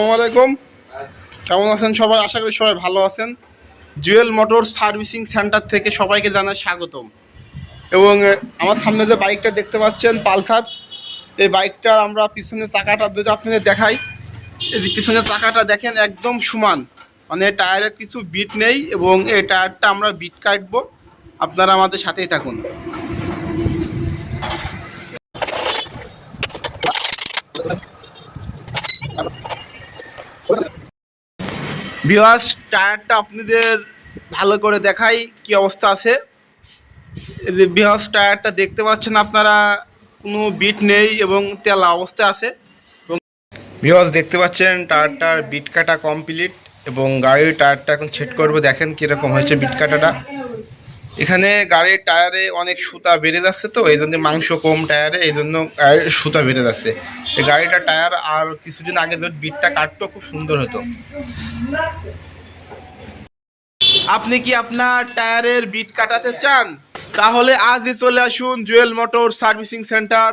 আসসালামু আলাইকুম। কেমন আছেন সবাই? আশা করি সবাই ভালো আছেন। জুয়েল মোটর সার্ভিসিং সেন্টার থেকে সবাইকে জানাই স্বাগতম। এবং আমার সামনে যে বাইকটা দেখতে পাচ্ছেন, পালসার, এই বাইকটা আমরা পিছনে চাকাটা যদি আপনাদের দেখাই। এই পিছনে চাকাটা দেখেন, একদম সমান। মানে টায়ারের কিছু বিট নেই এবং এই টায়ারটা আমরা বিট কাটবো। আপনারা আমাদের সাথেই থাকুন। বিহাস টায়ারটা আপনাদের ভালো করে দেখাই কি অবস্থা আছে। বিহাস টায়ারটা দেখতে পাচ্ছেন আপনারা, কোনো বিট নেই এবং তেলা অবস্থায় আছে। এবং বিহাস দেখতে পাচ্ছেন, টায়ারটার বিট কাটা কমপ্লিট এবং গাড়ির টায়ারটা এখন সেট করব। দেখেন কীরকম হয়েছে বিট কাটাটা। এখানে গাড়ির টায়ারে অনেক সুতা বেড়ে যাচ্ছে তো এই জন্য মাংস কম টায়ারে এই জন্য গাড়ির সুতা বেড়ে যাচ্ছে। এই গাড়িটা টায়ার আর কিছুদিন আগে ধর বিটটা কাটতো, খুব সুন্দর হতো। আপনি কি আপনার টায়ারের বিট কাটাতে চান? তাহলে আজই চলে আসুন জুয়েল মোটর সার্ভিসিং সেন্টার।